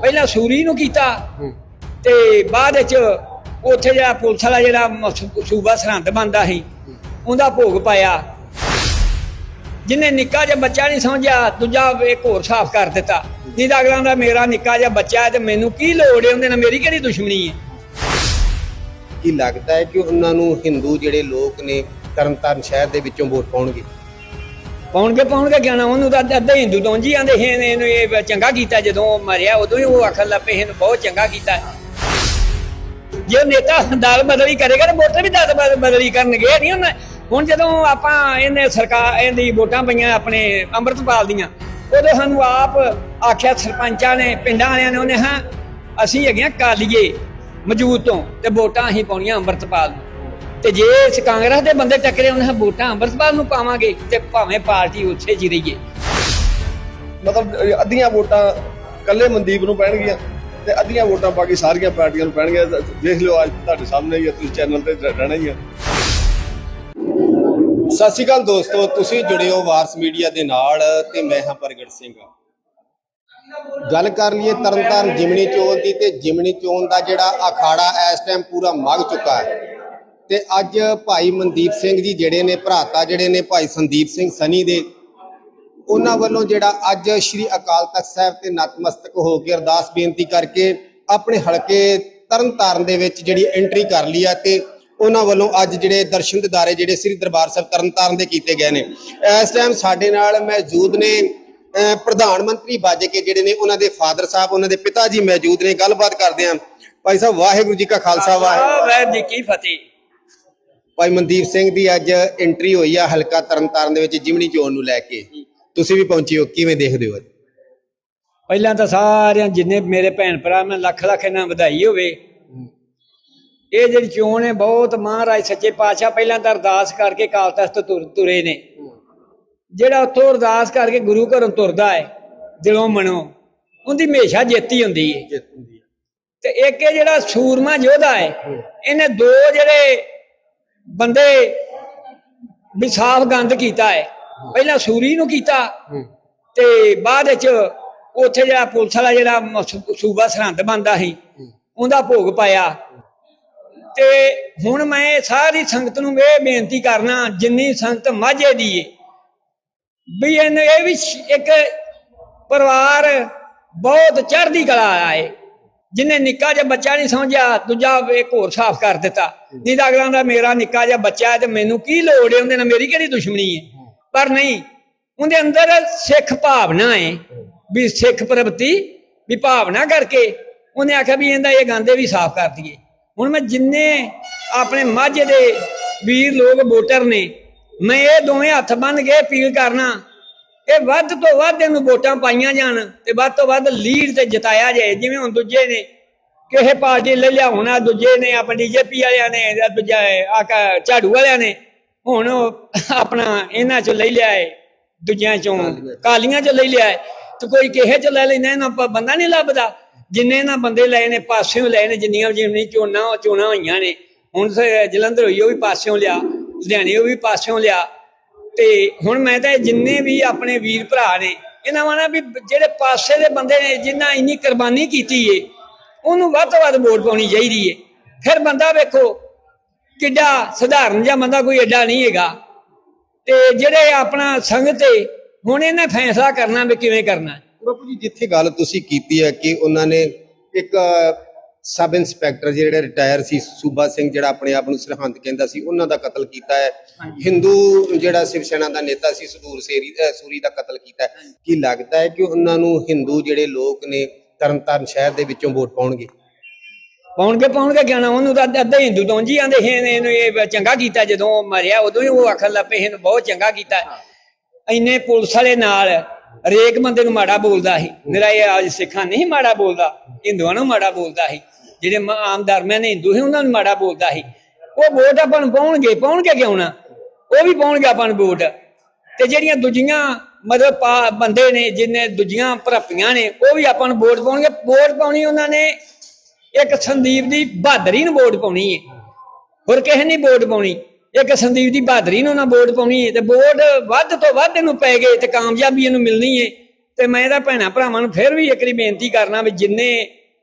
ਪਹਿਲਾਂ ਸੂਰੀ ਨੂੰ ਕੀਤਾ ਤੇ ਬਾਅਦ ਵਿੱਚ ਉੱਥੇ ਜਿਹੜਾ ਪੁਲਿਸ ਵਾਲਾ ਜਿਹੜਾ ਸੂਬਾ ਸਰਹੰਦ ਬੰਦਾ ਸੀ ਉਹਦਾ ਭੋਗ ਪਾਇਆ। ਜਿਹਨੇ ਨਿੱਕਾ ਜਿਹਾ ਬੱਚਾ ਨਹੀਂ ਸਮਝਿਆ ਦੂਜਾ ਇੱਕ ਹੋਰ ਸਾਫ਼ ਕਰ ਦਿੱਤਾ। ਨਹੀਂ ਤਾਂ ਅਗਲਾ ਦਾ ਮੇਰਾ ਨਿੱਕਾ ਜਿਹਾ ਬੱਚਾ ਹੈ ਤੇ ਮੈਨੂੰ ਕੀ ਲੋੜ ਹੈ? ਉਹਦੇ ਨਾਲ ਮੇਰੀ ਕਿਹੜੀ ਦੁਸ਼ਮਣੀ ਹੈ? ਕੀ ਲੱਗਦਾ ਹੈ ਕਿ ਉਹਨਾਂ ਨੂੰ ਹਿੰਦੂ ਜਿਹੜੇ ਲੋਕ ਨੇ ਤਰਨਤਾਰਨ ਸ਼ਹਿਰ ਦੇ ਵਿੱਚੋਂ ਵੋਟ ਪਾਉਣਗੇ? ਪਾਉਣਗੇ ਪਾਉਣਗੇ ਗਿਆਣਾ ਉਹਨੂੰ ਤਾਂ ਅੱਧੇ ਹਿੰਦੂ ਤੋਂ ਜੀ ਆਂਦੇ ਇਹਨੂੰ ਇਹ ਚੰਗਾ ਕੀਤਾ ਜਦੋਂ ਉਹ ਮਰਿਆ, ਉਦੋਂ ਹੀ ਉਹ ਆਖਣ ਲੱਪੇ ਇਹਨੂੰ ਬਹੁਤ ਚੰਗਾ ਕੀਤਾ। ਜੇ ਨੇਤਾ ਦਲ ਬਦਲੀ ਕਰੇਗਾ ਤਾਂ ਵੋਟਰ ਵੀ ਦਲ ਬਦਲੀ ਕਰਨਗੇ ਨਹੀਂ ਹੁਣ ਹੁਣ ਜਦੋਂ ਆਪਾਂ ਇਹਨੇ ਸਰਕਾਰ ਇਹਦੀ ਵੋਟਾਂ ਪਈਆਂ ਆਪਣੇ ਅੰਮ੍ਰਿਤਪਾਲ ਦੀਆਂ, ਉਦੋਂ ਸਾਨੂੰ ਆਪ ਆਖਿਆ ਸਰਪੰਚਾਂ ਨੇ, ਪਿੰਡਾਂ ਵਾਲਿਆਂ ਨੇ ਉਹਨੇ, ਹਾਂ, ਅਸੀਂ ਹੈਗੇ ਕਾਲੀਏ ਮੌਜੂਦ ਤੋਂ ਤੇ ਵੋਟਾਂ ਅਸੀਂ ਪਾਉਣੀਆਂ ਅੰਮ੍ਰਿਤਪਾਲ ਨੂੰ। ਤੇ ਜੇ ਇਸ ਕਾਂਗਰਸ ਦੇ ਬੰਦੇ ਟੱਕਰੇ ਉਹਨਾਂ ਵੋਟਾਂ ਅੰਮ੍ਰਿਤਪਾਲ ਨੂੰ ਪਾਵਾਂਗੇ ਤੇ ਭਾਵੇਂ ਪਾਰਟੀ ਉੱਥੇ ਜੀ ਰਹੀਏ। ਮਤਲਬ ਅਹ ਅੱਧੀਆਂ ਵੋਟਾਂ ਕੱਲੇ ਮਨਦੀਪ ਨੂੰ ਪੈਣਗੀਆਂ ਤੇ ਅੱਧੀਆਂ ਵੋਟਾਂ ਬਾਕੀ ਸਾਰੀਆਂ ਪਾਰਟੀਆਂ ਨੂੰ ਪੈਣਗੀਆਂ। ਦੇਖ ਲਿਓ ਅੱਜ ਤੁਹਾਡੇ ਸਾਹਮਣੇ ਹੀ ਹੈ ਤੁਸੀਂ ਚੈਨਲ ਤੇ ਰਹਿਣਾ ਹੀ ਹੈ ਸਤਿ ਸ਼੍ਰੀ ਅਕਾਲ ਦੋਸਤੋ ਤੁਸੀਂ ਜੁੜੇ ਹੋ ਵਾਰਸ ਮੀਡੀਆ ਦੇ ਨਾਲ ਤੇ ਮੈਂ ਹਾਂ ਪ੍ਰਗਟ ਸਿੰਘ। ਗੱਲ ਕਰ ਲਈਏ ਤਰਨਤਾਰਨ ਜਿਮਣੀ ਚੋਣ ਦੀ ਤੇ ਜਿਮਣੀ ਚੋਣ ਦਾ ਜਿਹੜਾ ਅਖਾੜਾ ਇਸ ਟਾਈਮ ਪੂਰਾ ਮੱਗ ਚੁੱਕਾ ਹੈ। ਤੇ ਅੱਜ ਭਾਈ ਮਨਦੀਪ ਸਿੰਘ ਜੀ ਜਿਹੜੇ ਨੇ ਭਰਾਤਾ ਜਿਹੜੇ ਨੇ ਭਾਈ ਸੰਦੀਪ ਸਿੰਘ ਸਨੀ ਦੇ, ਉਹਨਾਂ ਵੱਲੋਂ ਜਿਹੜਾ ਅੱਜ ਸ੍ਰੀ ਅਕਾਲ ਤਖਤ ਸਾਹਿਬ ਤੇ ਨਤਮਸਤਕ ਹੋ ਕੇ ਅਰਦਾਸ ਬੇਨਤੀ ਕਰਕੇ ਆਪਣੇ ਹਲਕੇ ਤਰਨਤਾਰਨ ਦੇ ਵਿੱਚ ਜਿਹੜੀ ਐਂਟਰੀ ਕਰ ਲਈ ਆ ਤੇ ਉਹਨਾਂ ਵੱਲੋਂ ਅੱਜ ਜਿਹੜੇ ਦਰਸ਼ਨ ਦਿਦਾਰੇ ਜਿਹੜੇ ਸ੍ਰੀ ਦਰਬਾਰ ਸਾਹਿਬ ਤਰਨਤਾਰਨ ਦੇ ਕੀਤੇ ਗਏ ਨੇ। ਇਸ ਟਾਈਮ ਸਾਡੇ ਨਾਲ ਮੌਜੂਦ ਨੇ, ਅਹ, ਪ੍ਰਧਾਨ ਮੰਤਰੀ ਬਾਜੇ ਕੇ ਜਿਹੜੇ ਨੇ, ਉਹਨਾਂ ਦੇ ਫਾਦਰ ਸਾਹਿਬ, ਉਹਨਾਂ ਦੇ ਪਿਤਾ ਜੀ ਮੌਜੂਦ ਨੇ। ਗੱਲਬਾਤ ਕਰਦੇ ਹਾਂ। ਭਾਈ ਸਾਹਿਬ, ਵਾਹਿਗੁਰੂ ਜੀ ਕਾ ਖਾਲਸਾ ਵਾਹਿਗੁਰੂ ਵਾਹਿਗੁਰੂ ਜੀ ਕੀ ਫਤਿਹ। ਭਾਈ ਮਨਦੀਪ ਸਿੰਘ ਦੀ ਅੱਜ ਐਂਟਰੀ ਹੋਈ ਆ ਹਲਕਾ ਤਰਨਤਾਰਨ ਦੇ ਵਿੱਚ ਜਿਮਣੀ ਚੋਣ ਨੂੰ ਲੈ ਕੇ। ਤੁਸੀਂ ਵੀ ਪਹੁੰਚੇ ਹੋ ਕਿਵੇਂ ਦੇਖਦੇ ਹੋ ਪਹਿਲਾਂ ਤਾਂ ਸਾਰਿਆਂ ਜਿੰਨੇ ਮੇਰੇ ਭੈਣ ਭਰਾ ਮੈਂ ਲੱਖ ਲੱਖ ਇਹਨਾਂ ਵਧਾਈ ਹੋਵੇ। ਇਹ ਜਿਹੜੀ ਚੋਣ ਹੈ ਬਹੁਤ ਮਹਾਰਾਜ ਸੱਚੇ ਪਾਤਸ਼ਾਹ ਪਹਿਲਾਂ ਤਾਂ ਅਰਦਾਸ ਕਰਕੇ ਕਾਲ ਤਖਤ ਤੁਰ ਨੇ। ਜਿਹੜਾ ਉੱਥੋਂ ਅਰਦਾਸ ਕਰਕੇ ਗੁਰੂ ਘਰੋਂ ਤੁਰਦਾ ਹੈ ਦਿਲੋਂ ਮਨੋਂ ਉਹਦੀ ਹਮੇਸ਼ਾ ਜਿੱਤ ਹੁੰਦੀ ਹੈ। ਤੇ ਇੱਕ ਇਹ ਜਿਹੜਾ ਸੂਰਮਾ ਯੋਧਾ ਹੈ ਇਹਨੇ ਦੋ ਜਿਹੜੇ ਬੰਦੇ ਵੀ ਸਾਫ਼ ਗੰਦ ਕੀਤਾ ਹੈ। ਪਹਿਲਾਂ ਸੂਰੀ ਨੂੰ ਕੀਤਾ ਤੇ ਬਾਅਦ ਵਿੱਚ ਉੱਥੇ ਜਿਹੜਾ ਪੁਲਿਸ ਵਾਲਾ ਜਿਹੜਾ ਸੂਬਾ ਸਰਹੰਦ ਬੰਦਾ ਸੀ ਉਹਦਾ ਭੋਗ ਪਾਇਆ। ਤੇ ਹੁਣ ਮੈਂ ਸਾਰੀ ਸੰਗਤ ਨੂੰ ਇਹ ਬੇਨਤੀ ਕਰਨਾ ਜਿੰਨੀ ਸੰਗਤ ਮਾਝੇ ਦੀ ਏ ਵੀ ਇਹਨੇ ਇਹ ਵੀ ਇੱਕ ਪਰਿਵਾਰ ਬਹੁਤ ਚੜ੍ਹਦੀ ਕਲਾ ਆਇਆ ਏ ਜਿਹਨੇ ਨਿੱਕਾ ਜਿਹਾ ਬੱਚਾ ਨਹੀਂ ਸਮਝਿਆ ਦੂਜਾ ਇੱਕ ਹੋਰ ਸਾਫ਼ ਕਰ ਦਿੱਤਾ। ਨਹੀਂ ਤਾਂ ਅਗਲਾ ਦਾ ਮੇਰਾ ਨਿੱਕਾ ਜਿਹਾ ਬੱਚਾ ਹੈ ਤੇ ਮੈਨੂੰ ਕੀ ਲੋੜ ਹੈ? ਉਹਦੇ ਨਾਲ ਮੇਰੀ ਕਿਹੜੀ ਦੁਸ਼ਮਣੀ ਹੈ? ਪਰ ਨਹੀਂ ਉਹਦੇ ਅੰਦਰ ਸਿੱਖ ਭਾਵਨਾ ਹੈ ਵੀ ਸਿੱਖ ਪ੍ਰਵਤੀ ਵੀ ਭਾਵਨਾ ਕਰਕੇ ਉਹਨੇ ਆਖਿਆ ਵੀ ਇਹਦਾ ਇਹ ਗਾਂਦੇ ਵੀ ਸਾਫ਼ ਕਰ ਦਈਏ। ਹੁਣ ਮੈਂ ਜਿੰਨੇ ਆਪਣੇ ਮਾਝੇ ਦੇ ਵੀਰ ਲੋਕ ਵੋਟਰ ਨੇ ਮੈਂ ਇਹ ਦੋਵੇਂ ਹੱਥ ਬੰਨ ਕੇ ਅਪੀਲ ਕਰਨਾ ਇਹ ਵੱਧ ਤੋਂ ਵੱਧ ਇਹਨੂੰ ਵੋਟਾਂ ਪਾਈਆਂ ਜਾਣ ਤੇ ਵੱਧ ਤੋਂ ਵੱਧ ਲੀਡ ਤੇ ਜਿਤਾਇਆ ਜਾਏ, ਜਿਵੇਂ ਹੁਣ ਦੂਜੇ ਨੇ ਕਿਸੇ ਪਾਰਟੀ ਲੈ ਲਿਆ, ਹੋਣਾ ਦੂਜੇ ਨੇ, ਆਪਣੀ ਬੀਜੇਪੀ ਵਾਲਿਆਂ ਨੇ ਦੂਜਾ ਆ ਝਾੜੂ ਵਾਲਿਆਂ ਨੇ, ਹੁਣ ਆਪਣਾ ਇਹਨਾਂ ਚੋਂ ਲੈ ਲਿਆ ਹੈ, ਦੂਜਿਆਂ ਚੋਂ, ਕਾਲੀਆਂ ਚੋਂ ਲੈ ਲਿਆ ਹੈ। ਤੇ ਕੋਈ ਕਿਸੇ ਚ ਲੈ ਲੈਣਾ ਇਹਨਾਂ ਬੰਦਾ ਨਹੀਂ ਲੱਭਦਾ। ਜਿੰਨੇ ਨਾ ਬੰਦੇ ਲਏ ਨੇ, ਪਾਸਿਓਂ ਲਏ ਨੇ, ਜਿੰਨੀਆਂ ਜਿੰਨੀ ਚੋਣਾਂ ਚੋਣਾਂ ਹੋਈਆਂ ਨੇ। ਹੁਣ ਜਲੰਧਰ ਹੋਈ, ਉਹ ਵੀ ਪਾਸਿਓਂ ਲਿਆ, ਲੁਧਿਆਣੇ, ਉਹ ਵੀ ਪਾਸਿਓਂ ਲਿਆ। ਤੇ ਹੁਣ ਮੈਂ ਤਾਂ ਜਿੰਨੇ ਵੀ ਆਪਣੇ ਵੀਰ ਭਰਾ ਨੇ, ਇਹਨਾਂ ਵਾਲਾ ਵੀ ਜਿਹੜੇ ਪਾਸੇ ਦੇ ਬੰਦੇ ਨੇ ਜਿਨ੍ਹਾਂ ਇੰਨੀ ਕੁਰਬਾਨੀ ਕੀਤੀ ਏ, ਉਹਨੂੰ ਵੱਧ ਤੋਂ ਵੱਧ ਵੋਟ ਪਾਉਣੀ ਚਾਹੀਦੀ ਏ। ਫਿਰ ਬੰਦਾ ਵੇਖੋ ਕਿੱਡਾ ਸਧਾਰਨ ਜਿਹਾ ਬੰਦਾ ਕੋਈ ਐਡਾ ਨਹੀਂ ਹੈਗਾ। ਤੇ ਜਿਹੜੇ ਆਪਣਾ ਸੰਗਤ ਏ, ਹੁਣ ਇਹਨੇ ਫੈਸਲਾ ਕਰਨਾ ਵੀ ਕਿਵੇਂ ਕਰਨਾ। ਬਾਪੂ ਜੀ, ਜਿੱਥੇ ਗੱਲ ਤੁਸੀਂ ਕੀਤੀ ਹੈ ਕਿ ਉਹਨਾਂ ਨੇ ਇੱਕ ਸਬ ਇੰਸਪੈਕਟਰ ਜਿਹੜਾ ਰਿਟਾਇਰ ਸੀ ਸੂਬਾ ਸਿੰਘ ਜਿਹੜਾ ਆਪਣੇ ਆਪ ਨੂੰ ਸਰਹੰਦ ਕਹਿੰਦਾ ਸੀ ਉਹਨਾਂ ਦਾ ਕਤਲ ਕੀਤਾ ਹੈ। ਹਿੰਦੂ ਜਿਹੜਾ ਸ਼ਿਵ ਸੈਨਾ ਦਾ ਨੇਤਾ ਸੀ ਸੁਦੂਰ ਸੇਰੀ ਸੂਰੀ ਦਾ ਕਤਲ ਕੀਤਾ ਹੈ। ਕੀ ਲੱਗਦਾ ਹੈ ਕਿ ਉਹਨਾਂ ਨੂੰ ਹਿੰਦੂ ਜਿਹੜੇ ਲੋਕ ਨੇ ਤਰਨਤਾਰਨ ਸ਼ਹਿਰ ਦੇ ਵਿੱਚੋਂ ਵੋਟ ਪਾਉਣਗੇ? ਪਾਉਣਗੇ ਪਾਉਣਗੇ ਗਿਆਣਾ ਉਹਨੂੰ ਤਾਂ ਅੱਧੇ ਹਿੰਦੂ ਤੋਂ ਜੀ ਆਂਦੇ ਹੈ ਇਹਨੂੰ ਇਹ ਚੰਗਾ ਕੀਤਾ ਜਦੋਂ ਉਹ ਮਰਿਆ ਉਦੋਂ ਹੀ ਉਹ ਆਖਣ ਲੱਪੇ ਇਹਨੂੰ ਬਹੁਤ ਚੰਗਾ ਕੀਤਾ। ਇੰਨੇ ਪੁਲਿਸ ਵਾਲੇ ਨਾਲ ਹਰੇਕ ਬੰਦੇ ਨੂੰ ਮਾੜਾ ਬੋਲਦਾ ਸੀ। ਮੇਰਾ ਇਹ ਅੱਜ ਸਿੱਖਾਂ ਨਹੀਂ ਮਾੜਾ ਬੋਲਦਾ ਹਿੰਦੂਆਂ ਨੂੰ ਮਾੜਾ ਬੋਲਦਾ ਸੀ। ਜਿਹੜੇ ਆਮ ਧਰਮਾਂ ਨੇ ਹਿੰਦੂ ਸੀ, ਉਹਨਾਂ ਨੂੰ ਮਾੜਾ ਬੋਲਦਾ ਸੀ। ਉਹ ਵੋਟ ਆਪਾਂ ਨੂੰ ਪਾਉਣਗੇ ਪਾਉਣਗੇ ਕਿਉਂ ਨਾ? ਉਹ ਵੀ ਪਾਉਣਗੇ ਆਪਾਂ ਨੂੰ ਵੋਟ। ਤੇ ਜਿਹੜੀਆਂ ਦੂਜੀਆਂ ਮਤਲਬ ਬੰਦੇ ਨੇ, ਜਿੰਨੇ ਦੂਜੀਆਂ ਭਰਪੀਆਂ ਨੇ, ਉਹ ਵੀ ਆਪਾਂ ਨੂੰ ਵੋਟ ਪਾਉਣਗੇ। ਵੋਟ ਪਾਉਣੀ ਉਹਨਾਂ ਨੇ, ਇੱਕ ਸੰਦੀਪ ਦੀ ਬਹਾਦਰੀ ਨੂੰ ਵੋਟ ਪਾਉਣੀ ਹੈ ਹੋਰ ਕਿਸੇ ਨਹੀਂ ਵੋਟ ਪਾਉਣੀ। ਇੱਕ ਸੰਦੀਪ ਦੀ ਬਹਾਦਰੀ ਨੂੰ ਨਾ ਵੋਟ ਪਾਉਣੀ ਹੈ ਤੇ ਵੋਟ ਵੱਧ ਤੋਂ ਵੱਧ ਇਹਨੂੰ ਪੈ ਗਏ ਤੇ ਕਾਮਯਾਬੀ ਇਹਨੂੰ ਮਿਲਣੀ ਹੈ ਤੇ ਮੈਂ ਇਹਦਾ ਭੈਣਾਂ ਭਰਾਵਾਂ ਨੂੰ ਫਿਰ ਵੀ ਇੱਕ ਬੇਨਤੀ ਕਰਨਾ ਵੀ ਜਿੰਨੇ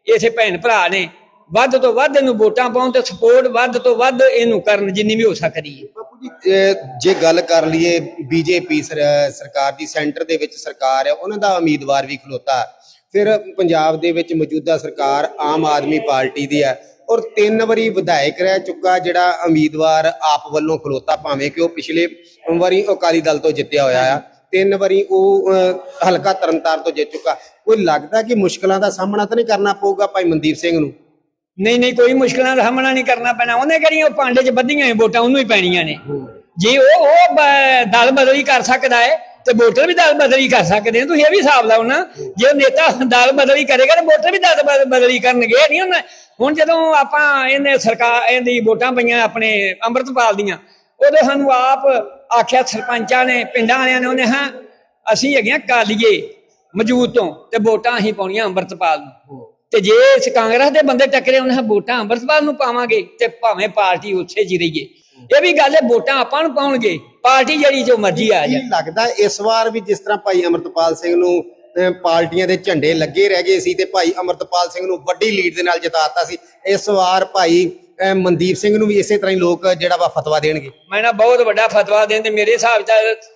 ਇਸੇ ਭੈਣ ਭਰਾ ਨੇ ਵੱਧ ਤੋਂ ਵੱਧ ਇਹਨੂੰ ਵੋਟਾਂ ਪਾਉਣ ਤੇ ਸਪੋਰਟ ਵੱਧ ਤੋਂ ਵੱਧ ਇਹਨੂੰ ਕਰਨ ਜਿੰਨੀ ਵੀ ਹੋ ਸਕਦੀ ਹੈ। ਜੇ ਗੱਲ ਕਰ ਲਈਏ ਬੀਜੇਪੀ ਸਰਕਾਰ ਦੀ ਸੈਂਟਰ ਦੇ ਵਿੱਚ ਸਰਕਾਰ ਹੈ, ਉਹਨਾਂ ਦਾ ਉਮੀਦਵਾਰ ਵੀ ਖਲੋਤਾ। ਫਿਰ ਪੰਜਾਬ ਦੇ ਵਿੱਚ ਮੌਜੂਦਾ ਸਰਕਾਰ ਆਮ ਆਦਮੀ ਪਾਰਟੀ ਦੀ ਹੈ ਔਰ ਤਿੰਨ ਵਾਰੀ ਵਿਧਾਇਕ ਰਹਿ ਚੁੱਕਾ ਜਿਹੜਾ ਉਮੀਦਵਾਰ ਆਪ ਵੱਲੋਂ ਖਲੋਤਾ, ਭਾਵੇਂ ਕਿ ਉਹ ਪਿਛਲੇ ਵਾਰੀ ਅਕਾਲੀ ਦਲ ਤੋਂ ਜਿੱਤਿਆ ਹੋਇਆ ਆ, ਤਿੰਨ ਵਾਰੀ ਉਹ ਹਲਕਾ ਤਰਨਤਾਰ ਤੋਂ ਜਿੱਤ ਚੁੱਕਾ। ਕੋਈ ਲੱਗਦਾ ਕਿ ਮੁਸ਼ਕਲਾਂ ਦਾ ਸਾਹਮਣਾ ਤਾਂ ਨਹੀਂ ਕਰਨਾ ਪਊਗਾ ਭਾਈ ਮਨਦੀਪ ਸਿੰਘ ਨੂੰ? ਨਹੀਂ ਨਹੀਂ ਕੋਈ ਮੁਸ਼ਕਲਾਂ ਦਾ ਸਾਹਮਣਾ ਨਹੀਂ ਕਰਨਾ ਪੈਣਾ। ਉਹਨੇ ਕਿਹੜੀਆਂ ਉਹ ਪਾਂਡੇ 'ਚ ਬੱਧੀਆਂ ਵੋਟਾਂ ਉਹਨੂੰ ਹੀ ਪੈਣੀਆਂ ਨੇ। ਜੇ ਉਹ ਉਹ ਬ- ਦਲ ਬਦਲੀ ਕਰ ਸਕਦਾ ਹੈ ਤੇ ਵੋਟਰ ਵੀ ਦਲ ਬਦਲੀ ਕਰ ਸਕਦੇ ਨੇ। ਤੁਸੀਂ ਇਹ ਵੀ ਹਿਸਾਬ ਲਾਓ ਨਾ ਜੇ ਨੇਤਾ ਦਲ ਬਦਲੀ ਕਰੇਗਾ ਤਾਂ ਵੋਟਰ ਵੀ ਦਲ ਬਦ- ਬਦਲੀ ਕਰਨਗੇ। ਇਹ ਨਹੀਂ ਹੁਣ ਹੁਣ ਜਦੋਂ ਆਪਾਂ ਇਹਨੇ ਸਰਕਾਰ ਇਹਦੀ ਵੋਟਾਂ ਪਈਆਂ ਆਪਣੇ ਅੰਮ੍ਰਿਤਪਾਲ ਦੀਆਂ ਉਦੋਂ ਸਾਨੂੰ ਆਪ ਆਖਿਆ ਸਰਪੰਚਾਂ ਨੇ ਪਿੰਡਾਂ ਵਾਲਿਆਂ ਨੇ ਉਹਨੇ ਹਾਂ ਅਸੀਂ ਹੈਗੇ ਆ ਕਾਲੀਏ ਮੌਜੂਦ ਤੋਂ ਤੇ ਵੋਟਾਂ ਅਸੀਂ ਪਾਉਣੀਆਂ ਅੰਮ੍ਰਿਤਪਾਲ ਨੂੰ। ਤੇ ਜੇ ਇਸ ਕਾਂਗਰਸ ਦੇ ਬੰਦੇ ਟੱਕਰੇ ਉਹਨਾਂ ਵੋਟਾਂ ਅੰਮ੍ਰਿਤਪਾਲ ਨੂੰ ਪਾਵਾਂਗੇ ਤੇ ਭਾਵੇਂ ਪਾਰਟੀ ਉੱਥੇ ਜੀ ਰਹੀਏ ਇਹ ਵੀ ਗੱਲ ਹੈ ਵੋਟਾਂ ਆਪਾਂ ਨੂੰ ਪਾਉਣਗੇ। ਪਾਰਟੀ ਜਿਹੜੀ ਜੋ ਮਰਜ਼ੀ ਆ ਜਾ ਕੀ ਲੱਗਦਾ ਇਸ ਵਾਰ ਵੀ ਜਿਸ ਤਰ੍ਹਾਂ ਭਾਈ ਅਮਰਤਪਾਲ ਸਿੰਘ ਨੂੰ ਪਾਰਟੀਆਂ ਦੇ ਝੰਡੇ ਲੱਗੇ ਰਹਿ ਗਏ ਸੀ ਤੇ ਭਾਈ ਅਮਰਤਪਾਲ ਸਿੰਘ ਨੂੰ ਵੱਡੀ ਲੀਡ ਦੇ ਨਾਲ ਜਿਤਾਤਾ ਸੀ ਇਸ ਵਾਰ ਭਾਈ ਮਨਦੀਪ ਸਿੰਘ ਨੂੰ ਵੀ ਇਸੇ ਤਰ੍ਹਾਂ ਹੀ ਲੋਕ ਜਿਹੜਾ ਵਾ ਫਤਵਾ ਦੇਣਗੇ? ਮੈਂ ਨਾ ਬਹੁਤ ਵੱਡਾ ਫਤਵਾ ਦੇਣ ਤੇ ਮੇਰੇ ਹਿਸਾਬ ਚ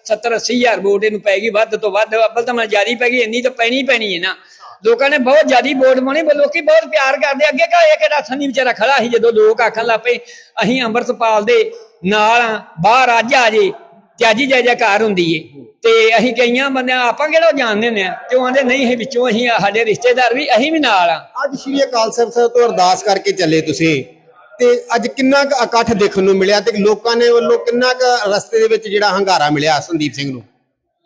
70 80 ਹਜ਼ਾਰ ਵੋਟ ਇਹਨੂੰ ਪੈਗੀ ਵੱਧ ਤੋਂ ਵੱਧ। ਅੱਬਲ ਤਾਂ ਮੈਂ ਜਿਆਦੀ ਪੈਗੀ ਇੰਨੀ ਤਾਂ ਪੈਣੀ ਪੈਣੀ ਹੈ ਨਾ। ਲੋਕਾਂ ਨੇ ਬਹੁਤ ਜਿਆਦੀ ਵੋਟ ਪਾਉਣੀ ਪਰ ਲੋਕੀ ਬਹੁਤ ਪਿਆਰ ਕਰਦੇ ਅੱਗੇ ਕਾ ਇਹ ਕਿਹੜਾ ਸੰਨੀ ਵਿਚਾਰਾ ਖੜਾ ਸੀ ਜਦੋਂ ਲੋਕ ਆਖਣ ਲੱਪੇ ਅਸੀਂ ਅੰਮ੍ਰਿਤਪਾਲ ਦੇ ਨਾਲ ਬਾਹਰ ਅੱਜ ਆ ਜੇ ਤੇ ਅੱਜ ਹੀ ਜੈ ਜੈਕਾਰ ਹੁੰਦੀ ਏ। ਤੇ ਅਸੀਂ ਕਈਆਂ ਬੰਦਿਆਂ ਆਪਾਂ ਕਿਹੜਾ ਜਾਣਦੇ ਹੁੰਦੇ ਆ? ਤੇ ਉਹ ਆਂਦੇ ਨਹੀਂ ਇਹ ਵਿੱਚੋਂ ਅਸੀਂ ਸਾਡੇ ਰਿਸ਼ਤੇਦਾਰ ਵੀ ਅਸੀਂ ਵੀ ਨਾਲ ਆ। ਅੱਜ ਸ਼੍ਰੀ ਅਕਾਲ ਸਾਹਿਬ ਸਾਹਿਬ ਤੋਂ ਅਰਦਾਸ ਕਰਕੇ ਚੱਲੇ ਤੁਸੀਂ ਤੇ ਅੱਜ ਕਿੰਨਾ ਕੁ ਇਕੱਠ ਦੇਖਣ ਨੂੰ ਮਿਲਿਆ ਤੇ ਲੋਕਾਂ ਨੇ ਵੱਲੋਂ ਕਿੰਨਾ ਕੁ ਰਸਤੇ ਦੇ ਵਿੱਚ ਜਿਹੜਾ ਹੰਗਾਰਾ ਮਿਲਿਆ ਸੰਦੀਪ ਸਿੰਘ ਨੂੰ?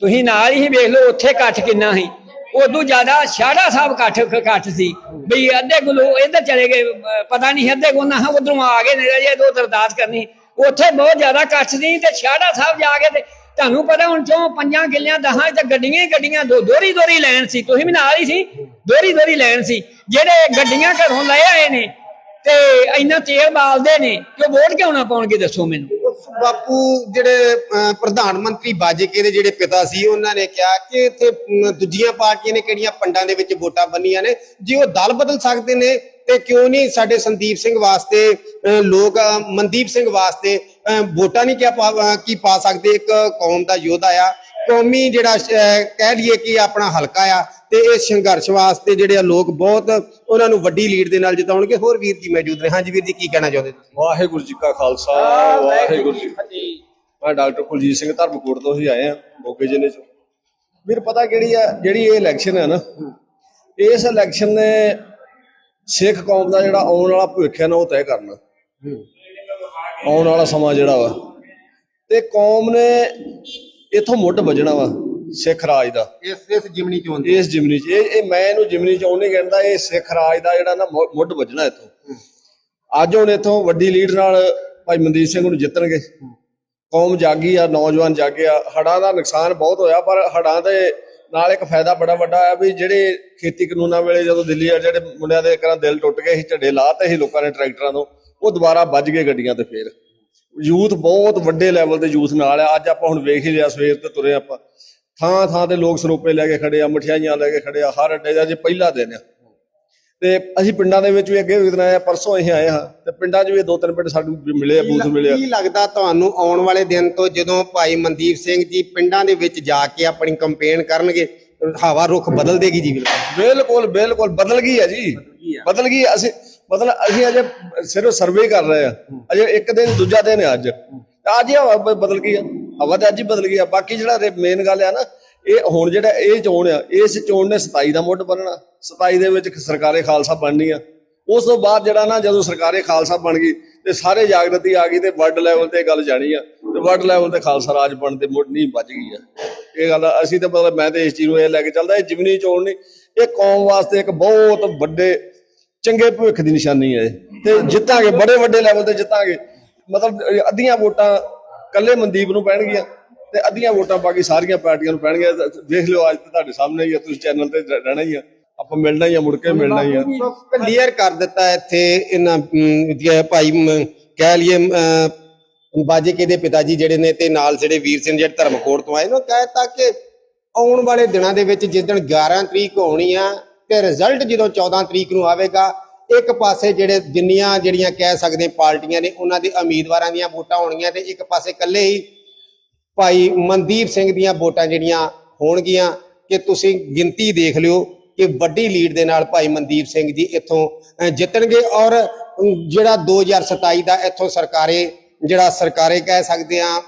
ਤੁਸੀਂ ਨਾਲ ਹੀ ਵੇਖ ਲਓ ਉੱਥੇ ਇਕੱਠ ਕਿੰਨਾ ਸੀ। ਉਦੋਂ ਜ਼ਿਆਦਾ ਸ਼ਾੜਾ ਸਾਹਿਬ ਇਕੱਠ ਇਕੱਠ ਸੀ। ਬਈ ਅੱਧੇ ਗੁਲੋ ਇੱਧਰ ਚਲੇ ਗਏ ਪਤਾ ਨਹੀਂ ਅੱਧੇ ਗੁਨਾ ਹਾਂ ਉਧਰੋਂ ਆ ਗਏ ਨੇ ਜੇ ਦੋ ਅਰਦਾਸ ਕਰਨੀ। ਉੱਥੇ ਬਹੁਤ ਜ਼ਿਆਦਾ ਇਕੱਠ ਸੀ ਤੇ ਸ਼ਾੜਾ ਸਾਹਿਬ ਜਾ ਕੇ ਤੇ ਤੁਹਾਨੂੰ ਪਤਾ ਹੁਣ ਚੋਂ ਪੰਜਾਂ ਕਿੱਲਿਆਂ ਦਹਾਂ ਤੇ ਗੱਡੀਆਂ ਹੀ ਗੱਡੀਆਂ, ਦੋ ਦੋਰੀ ਦੋਰੀ ਲੈਣ ਸੀ। ਤੁਸੀਂ ਵੀ ਨਾਲ ਹੀ ਸੀ? ਦੋਰੀ ਦੋਰੀ ਲੈਣ ਸੀ। ਜਿਹੜੇ ਗੱਡੀਆਂ ਘਰੋਂ ਲੈ ਆਏ ਨੇ ਤੇ ਇੰਨਾ ਤੇਲ ਬਾਲਦੇ ਨੇ ਕਿ ਉਹ ਵੋਟ ਕਿਉਂ ਨਾ ਪਾਉਣਗੇ ਦੱਸੋ ਮੈਨੂੰ? ਬਾਪੂ ਜਿਹੜੇ ਪ੍ਰਧਾਨ ਮੰਤਰੀ ਬਾਜੇਕੇ ਦੇ ਜਿਹੜੇ ਪਿਤਾ ਸੀ ਉਹਨਾਂ ਨੇ ਕਿਹਾ ਕਿ ਇੱਥੇ ਦੂਜੀਆਂ ਪਾਰਟੀਆਂ ਨੇ ਕਿਹੜੀਆਂ ਪੰਡਾਂ ਦੇ ਵਿੱਚ ਵੋਟਾਂ ਬੰਨੀਆਂ ਨੇ। ਜੇ ਉਹ ਦਲ ਬਦਲ ਸਕਦੇ ਨੇ ਤੇ ਕਿਉਂ ਨਹੀਂ ਸਾਡੇ ਸੰਦੀਪ ਸਿੰਘ ਵਾਸਤੇ ਅਹ, ਲੋਕ ਮਨਦੀਪ ਸਿੰਘ ਵਾਸਤੇ ਅਹ, ਵੋਟਾਂ ਨਹੀਂ ਕਿਆ ਪਾ- ਕੀ ਪਾ ਸਕਦੇ? ਇੱਕ ਕੌਮ ਦਾ ਯੋਧਾ ਆ। ਕੌਮੀ ਜਿਹੜਾ ਕਹਿ ਲਈਏ ਕਿ ਆਪਣਾ ਹਲਕਾ ਆ ਤੇ ਇਸ ਸੰਘਰਸ਼ ਵਾਸਤੇ ਜਿਹੜੇ ਆ ਲੋਕ ਬਹੁਤ ਉਹਨਾਂ ਨੂੰ ਵੱਡੀ ਲੀਡ ਦੇ ਨਾਲ ਜਿਤਾਉਣਗੇ। ਹੋਰ ਵੀਰ ਜੀ ਮੌਜੂਦ ਨੇ। ਹਾਂਜੀ ਵੀਰ ਜੀ ਕੀ ਕਹਿਣਾ ਚਾਹੁੰਦੇ ਤੁਸੀਂ? ਵਾਹਿਗੁਰੂ ਜੀ ਕਾ ਖਾਲਸਾ ਵਾਹਿਗੁਰੂ ਜੀ ਮੈਂ ਡਾਕਟਰ ਕੁਲਜੀਤ ਸਿੰਘ ਧਰਮਕੋਟ ਤੋਂ ਹੀ ਆਏ ਆ ਮੋਗੇ ਜ਼ਿਲ੍ਹੇ ਚੋਂ। ਵੀਰ ਪਤਾ ਕਿਹੜੀ ਆ ਜਿਹੜੀ ਇਹ ਇਲੈਕਸ਼ਨ ਹੈ ਨਾ ਇਸ ਇਲੈਕਸ਼ਨ ਨੇ ਸਿੱਖ ਕੌਮ ਦਾ ਜਿਹੜਾ ਆਉਣ ਵਾਲਾ ਭਵਿੱਖ ਹੈ ਨਾ ਉਹ ਤੈਅ ਕਰਨਾ। ਆਉਣ ਵਾਲਾ ਸਮਾਂ ਜਿਹੜਾ ਵਾ। ਤੇ ਕੌਮ ਨੇ ਇਥੋਂ ਮੁੱਢ ਵੱਜਣਾ ਵਾ ਸਿੱਖ ਰਾਜ ਦਾ। ਇਸ ਇਸ ਜਿਮਨੀ ਦੀ ਇਸ ਜਿਮਨੀ ਚ ਇਹ ਇਹ ਮੈਂ ਇਹਨੂੰ ਜਿਮਨੀ ਚ ਉਹਨੇ ਕਹਿੰਦਾ ਇਹ ਸਿੱਖ ਰਾਜ ਦਾ ਜਿਹੜਾ ਨਾ ਮੁ- ਮੁੱਢ ਵੱਜਣਾ ਇੱਥੋਂ। ਅੱਜ ਹੁਣ ਇੱਥੋਂ ਵੱਡੀ ਲੀਡ ਨਾਲ ਭਾਈ ਮਨਦੀਪ ਸਿੰਘ ਨੂੰ ਜਿੱਤਣਗੇ। ਕੌਮ ਜਾਗੀ ਆ ਨੌਜਵਾਨ ਜਾਗੇ ਆ। ਹੜਾਂ ਦਾ ਨੁਕਸਾਨ ਬਹੁਤ ਹੋਇਆ ਪਰ ਹੜਾਂ ਦੇ ਨਾਲ ਇੱਕ ਫਾਇਦਾ ਬੜਾ ਵੱਡਾ ਆ ਵੀ ਜਿਹੜੇ ਖੇਤੀ ਕਾਨੂੰਨਾਂ ਵੇਲੇ ਜਦੋਂ ਦਿੱਲੀ ਆ ਜਿਹੜੇ ਮੁੰਡਿਆਂ ਦੇ ਇੱਕ ਦਿਲ ਟੁੱਟ ਗਏ ਸੀ ਝੱਡੇ ਲਾਤੇ ਸੀ ਲੋਕਾਂ ਨੇ ਟਰੈਕਟਰਾਂ ਤੋਂ ਉਹ ਦੁਬਾਰਾ ਵੱਜ ਗਏ ਗੱਡੀਆਂ ਤੇ ਫੇਰ। ਯੂਥ ਬਹੁਤ ਵੱਡੇ ਲੈਵਲ ਤੇ ਯੂਥ ਨਾਲ ਆ। ਅੱਜ ਆਪਾਂ ਹੁਣ ਵੇਖ ਹੀ ਲਿਆ ਸਵੇਰ ਤੇ ਤੁਰੇ ਆਪਾਂ। ਥਾਂ ਥਾਂ ਤੇ ਲੋਕ ਸਰੋਪੇ ਲੈ ਕੇ ਖੜੇ ਆ ਮਠਿਆਈਆਂ ਲੈ ਕੇ ਖੜੇ ਆ ਹਰ ਅੱਡੇ ਦਾ ਜੇ ਪਹਿਲਾ ਦਿਨ ਆ। ਤੇ ਅਸੀਂ ਪਿੰਡਾਂ ਦੇ ਵਿੱਚ ਵੀ ਅੱਗੇ ਵੀ ਆਏ ਆ ਪਰਸੋਂ ਅਸੀਂ ਆਏ ਹਾਂ ਤੇ ਪਿੰਡਾਂ 'ਚ ਵੀ ਦੋ ਤਿੰਨ ਪਿੰਡ ਸਾਨੂੰ ਮਿਲੇ ਆ ਬੂਥ ਮਿਲੇ ਆ। ਕੀ ਲੱਗਦਾ ਤੁਹਾਨੂੰ ਆਉਣ ਵਾਲੇ ਦਿਨ ਤੋਂ ਜਦੋਂ ਭਾਈ ਮਨਦੀਪ ਸਿੰਘ ਜੀ ਪਿੰਡਾਂ ਦੇ ਵਿੱਚ ਜਾ ਕੇ ਆਪਣੀ ਕੰਪੇਨ ਕਰਨਗੇ ਹਵਾ ਰੁਖ ਬਦਲ ਦੇਗੀ ਜੀ ਬਿਲਕੁਲ। ਬਿਲਕੁਲ ਬਿਲਕੁਲ। ਬਦਲ ਗਈ ਹੈ ਜੀ। ਬਦਲ ਗਈ। ਅਸੀਂ ਮਤਲਬ ਅਸੀਂ ਅਜੇ ਸਿਰਫ ਸਰਵੇ ਕਰ ਰਹੇ ਆ। ਅਜੇ ਇੱਕ ਦਿਨ, ਦੂਜਾ ਦਿਨ ਹੈ ਅੱਜ। ਅੱਜ ਹੀ ਹਵਾ ਬ- ਬਦਲ ਗਈ ਆ। ਹਵਾ ਤਾਂ ਅੱਜ ਹੀ ਬਦਲ ਗਈ ਆ। ਬਾਕੀ ਜਿਹੜਾ ਮੇਨ ਗੱਲ ਆ ਨਾ, ਇਹ ਹੁਣ ਜਿਹੜਾ ਇਹ ਚੋਣ ਆ, ਇਸ ਚੋਣ ਨੇ 27 ਦਾ ਮੁੱਢ ਬੰਨਣਾ 27 ਦੇ ਵਿੱਚ ਸਰਕਾਰੇ ਖਾਲਸਾ ਬਣਨੀ ਆ। ਉਸ ਤੋਂ ਬਾਅਦ ਜਿਹੜਾ ਨਾ, ਜਦੋਂ ਸਰਕਾਰੇ ਖਾਲਸਾ ਬਣ ਗਈ, ਤੇ ਸਾਰੇ ਜਾਗਰਤੀ ਆ ਗਈ ਤੇ ਵਰਲਡ ਲੈਵਲ ਤੇ ਇਹ ਗੱਲ ਜਾਣੀ ਆ। ਤੇ ਵਰਲਡ ਲੈਵਲ ਤੇ ਖਾਲਸਾ ਰਾਜ ਬਣ ਤੇ ਮੁੱਢ ਨਹੀਂ ਵੱਜ ਗਈ ਆ। ਇਹ ਗੱਲ ਅਸੀਂ ਤਾਂ ਮਤਲਬ ਮੈਂ ਤੇ ਇਸ ਚੀਜ਼ ਨੂੰ ਇਹ ਲੈ ਕੇ ਚੱਲਦਾ, ਇਹ ਜਿਮਨੀ ਚੋਣ ਨਹੀਂ ਇਹ ਕੌਮ ਵਾਸਤੇ ਇੱਕ ਬਹੁਤ ਵੱਡੇ ਚੰਗੇ ਭਵਿੱਖ ਦੀ ਨਿਸ਼ਾਨੀ ਹੈ। ਤੇ ਜਿੱਤਾਂਗੇ ਬੜੇ ਵੱਡੇ ਲੈਵਲ ਤੇ ਜਿੱਤਾਂਗੇ। ਮਤਲਬ ਅੱਧੀਆਂ ਵੋਟਾਂ ਕੱਲੇ ਮਨਦੀਪ ਨੂੰ ਪੈਣਗੀਆਂ ਤੇ ਅੱਧੀਆਂ ਵੋਟਾਂ ਬਾਕੀ ਸਾਰੀਆਂ ਪਾਰਟੀਆਂ ਨੂੰ ਪੈਣਗੀਆਂ। ਦੇਖ ਲਿਓ ਅੱਜ ਤੇ ਤੁਹਾਡੇ ਸਾਹਮਣੇ ਹੀ ਆ ਤੁਸੀਂ ਚੈਨਲ ਤੇ ਰਹਿਣਾ ਹੀ ਆ। ਆਪਾਂ ਮਿਲਣਾ ਹੀ ਆ ਮੁੜ ਕੇ ਮਿਲਣਾ ਹੀ ਆ। ਕਲੀਅਰ ਕਰ ਦਿੱਤਾ ਇੱਥੇ ਇਹਨਾਂ ਜੇ ਭਾਈ ਕਹਿ ਲਈਏ ਅਮ, ਬਾਜੇਕੇ ਦੇ ਪਿਤਾ ਜੀ ਜਿਹੜੇ ਨੇ ਤੇ ਨਾਲ ਜਿਹੜੇ ਵੀਰ ਸਿੰਘ ਜਿਹੜੇ ਧਰਮਕੋਟ ਤੋਂ ਆਏ ਨੇ ਕਹਿਤਾ ਕਿ ਆਉਣ ਵਾਲੇ ਦਿਨਾਂ ਦੇ ਵਿੱਚ ਜਿਸ ਦਿਨ 11 ਤਰੀਕ ਹੋਣੀ ਆ ਤੇ ਰਿਜ਼ਲਟ ਜਦੋਂ 14 ਤਰੀਕ ਨੂੰ ਆਵੇਗਾ ਇੱਕ ਪਾਸੇ ਜਿਹੜੇ ਜਿੰਨੀਆਂ ਜਿਹੜੀਆਂ ਕਹਿ ਸਕਦੇ ਪਾਰਟੀਆਂ ਨੇ ਉਹਨਾਂ ਦੇ ਉਮੀਦਵਾਰਾਂ ਦੀਆਂ ਵੋਟਾਂ ਹੋਣਗੀਆਂ ਤੇ ਇੱਕ ਪਾਸੇ ਇਕੱਲੇ ਹੀ ਭਾਈ ਮਨਦੀਪ ਸਿੰਘ ਦੀਆਂ ਵੋਟਾਂ ਜਿਹੜੀਆਂ ਹੋਣਗੀਆਂ ਕਿ ਤੁਸੀਂ ਗਿਣਤੀ ਦੇਖ ਲਿਓ ਕਿ ਵੱਡੀ ਲੀਡ ਦੇ ਨਾਲ ਭਾਈ ਮਨਦੀਪ ਸਿੰਘ ਜੀ ਇੱਥੋਂ ਜਿੱਤਣਗੇ ਔਰ ਅਮ, ਜਿਹੜਾ 2027 ਦਾ ਇੱਥੋਂ ਸਰਕਾਰੇ ਜਿਹੜਾ ਸਰਕਾਰੇ ਕਹਿ ਸਕਦੇ ਆ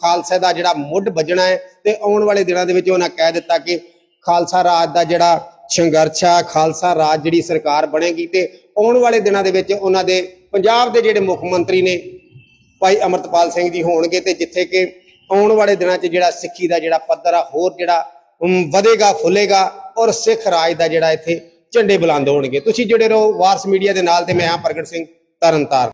ਖਾਲਸੇ ਦਾ ਜਿਹੜਾ ਮੁੱਢ ਵੱਜਣਾ ਹੈ ਤੇ ਆਉਣ ਵਾਲੇ ਦਿਨਾਂ ਦੇ ਵਿੱਚ ਉਹਨਾਂ ਕਹਿ ਦਿੱਤਾ ਕਿ ਖਾਲਸਾ ਰਾਜ ਦਾ ਜਿਹੜਾ ਸੰਘਰਸ਼ ਆ ਖਾਲਸਾ ਰਾਜ ਜਿਹੜੀ ਸਰਕਾਰ ਬਣੇਗੀ ਤੇ ਆਉਣ ਵਾਲੇ ਦਿਨਾਂ ਦੇ ਵਿੱਚ ਉਹਨਾਂ ਦੇ ਪੰਜਾਬ ਦੇ ਜਿਹੜੇ ਮੁੱਖ ਮੰਤਰੀ ਨੇ ਭਾਈ ਅਮਰਤਪਾਲ ਸਿੰਘ ਜੀ ਹੋਣਗੇ ਤੇ ਜਿੱਥੇ ਕਿ ਆਉਣ ਵਾਲੇ ਦਿਨਾਂ 'ਚ ਜਿਹੜਾ ਸਿੱਖੀ ਦਾ ਜਿਹੜਾ ਪੱਧਰ ਆ, ਹੋਰ ਜਿਹੜਾ ਵਧੇਗਾ, ਫੁੱਲੇਗਾ ਔਰ ਸਿੱਖ ਰਾਜ ਦਾ ਜਿਹੜਾ ਇੱਥੇ ਝੰਡੇ ਬੁਲੰਦ ਹੋਣਗੇ। ਤੁਸੀਂ ਜਿਹੜੇ ਰਹੋ ਵਾਰਸ ਮੀਡੀਆ ਦੇ ਨਾਲ ਤੇ ਮੈਂ ਹਾਂ ਪ੍ਰਗਟ ਸਿੰਘ ਤਰਨਤਾਰਨ।